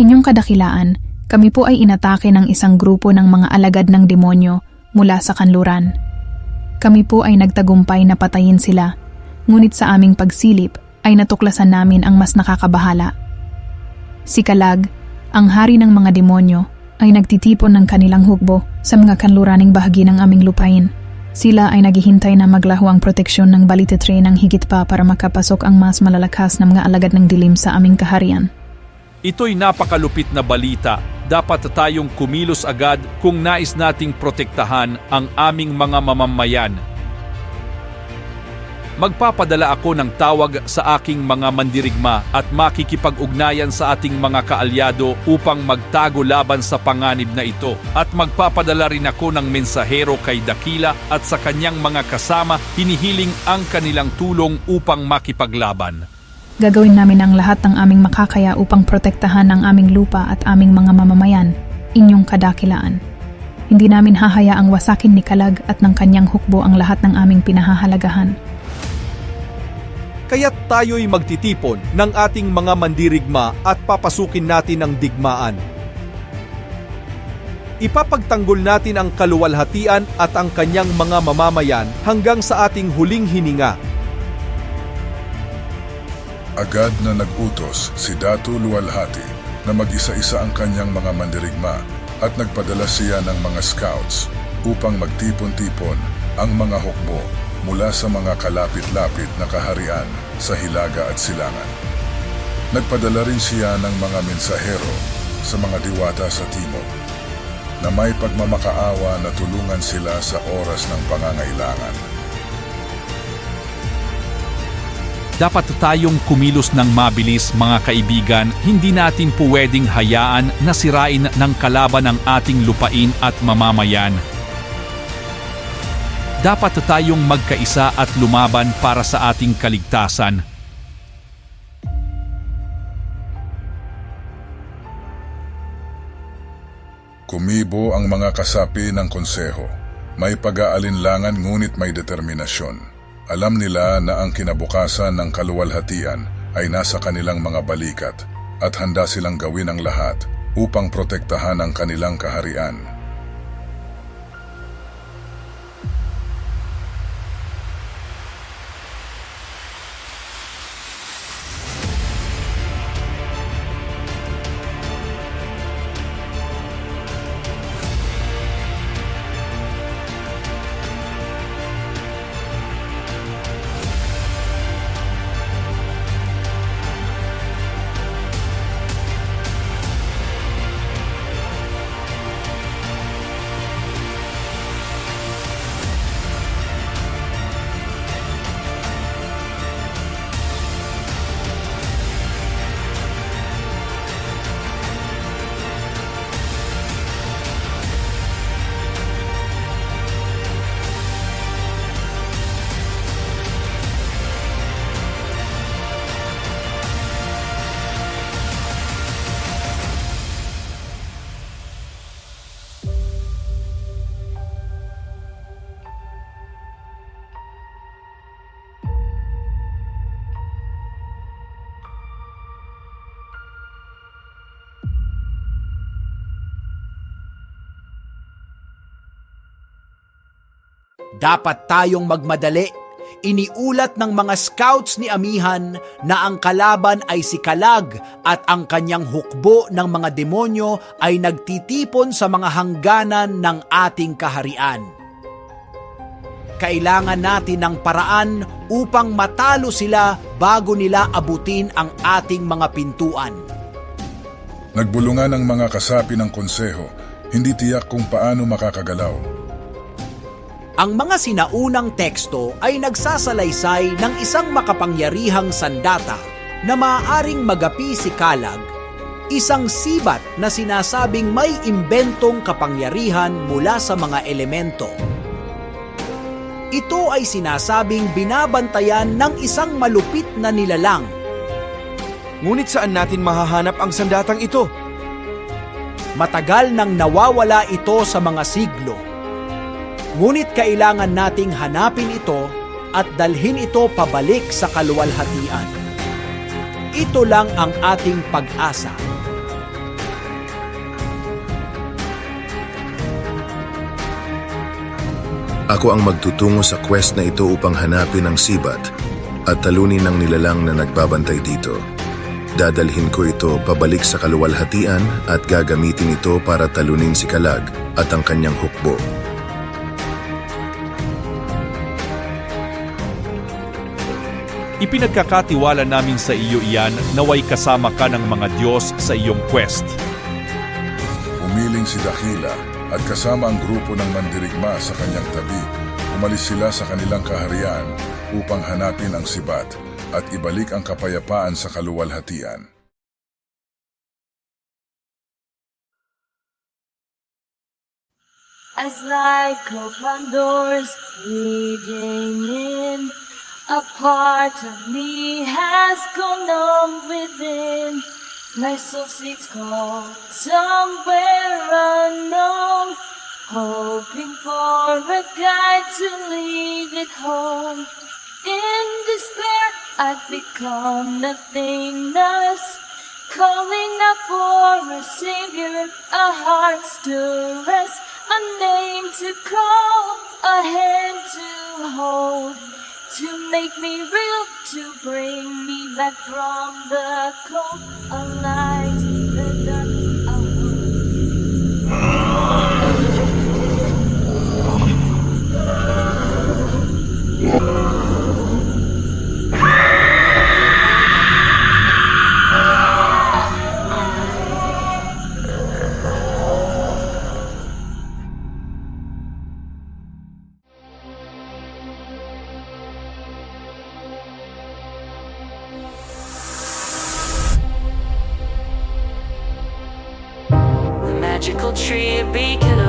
Inyong kadakilaan, kami po ay inatake ng isang grupo ng mga alagad ng demonyo mula sa kanluran. Kami po ay nagtagumpay na patayin sila, ngunit sa aming pagsilip ay natuklasan namin ang mas nakakabahala. Si Kalag, ang hari ng mga demonyo, ay nagtitipon ng kanilang hukbo sa mga kanluraning bahagi ng aming lupain. Sila ay naghihintay na maglaho ang proteksyon ng balitetre ng higit pa para makapasok ang mas malalakas na mga alagad ng dilim sa aming kaharian. Ito'y napakalupit na balita. Dapat tayong kumilos agad kung nais nating protektahan ang aming mga mamamayan. Magpapadala ako ng tawag sa aking mga mandirigma at makikipag-ugnayan sa ating mga kaalyado upang magtago laban sa panganib na ito. At magpapadala rin ako ng mensahero kay Dakila at sa kanyang mga kasama hinihiling ang kanilang tulong upang makipaglaban. Gagawin namin ang lahat ng aming makakaya upang protektahan ang aming lupa at aming mga mamamayan, inyong kadakilaan. Hindi namin hahayaang wasakin ni Kalag at ng kanyang hukbo ang lahat ng aming pinahahalagahan. Kaya't tayo'y magtitipon ng ating mga mandirigma at papasukin natin ang digmaan. Ipapagtanggol natin ang kaluwalhatian at ang kanyang mga mamamayan hanggang sa ating huling hininga. Agad na nag-utos si Datu Luwalhati na mag-isa-isa ang kanyang mga mandirigma at nagpadala siya ng mga scouts upang magtipon-tipon ang mga hukbo mula sa mga kalapit-lapit na kaharian sa Hilaga at Silangan. Nagpadala rin siya ng mga mensahero sa mga diwata sa timog na may pagmamakaawa na tulungan sila sa oras ng pangangailangan. Dapat tayong kumilos ng mabilis mga kaibigan, hindi natin pwedeng hayaan na sirain ng kalaban ang ating lupain at mamamayan. Dapat tayong magkaisa at lumaban para sa ating kaligtasan. Kumibo ang mga kasapi ng konseho. May pag-aalinlangan ngunit may determinasyon. Alam nila na ang kinabukasan ng kaluwalhatian ay nasa kanilang mga balikat at handa silang gawin ang lahat upang protektahan ang kanilang kaharian. Dapat tayong magmadali. Iniulat ng mga scouts ni Amihan na ang kalaban ay si Kalag at ang kanyang hukbo ng mga demonyo ay nagtitipon sa mga hangganan ng ating kaharian. Kailangan natin ng paraan upang matalo sila bago nila abutin ang ating mga pintuan. Nagbulungan ang mga kasapi ng konseho, hindi tiyak kung paano makakagalaw. Ang mga sinaunang teksto ay nagsasalaysay ng isang makapangyarihang sandata na maaaring magapi si Kalag, isang sibat na sinasabing may imbentong kapangyarihan mula sa mga elemento. Ito ay sinasabing binabantayan ng isang malupit na nilalang. Ngunit saan natin mahahanap ang sandatang ito? Matagal nang nawawala ito sa mga siglo. Ngunit kailangan nating hanapin ito at dalhin ito pabalik sa kaluwalhatian. Ito lang ang ating pag-asa. Ako ang magtutungo sa quest na ito upang hanapin ang sibat at talunin ang nilalang na nagbabantay dito. Dadalhin ko ito pabalik sa kaluwalhatian at gagamitin ito para talunin si Kalag at ang kanyang hukbo. Ipinagkakatiwala namin sa iyo iyan naway kasama ka ng mga Diyos sa iyong quest. Umiling si Dakila at kasama ang grupo ng mandirigma sa kanyang tabi. Umalis sila sa kanilang kaharian upang hanapin ang sibat at ibalik ang kapayapaan sa kaluwalhatian. As like open doors leading in, a part of me has gone on within. My soul seeks call somewhere unknown, hoping for a guide to lead it home. In despair, I've become nothingness. Calling out for a savior, a heart's to rest, a name to call, a hand to hold, to make me real, to bring me back from the cold, a tree because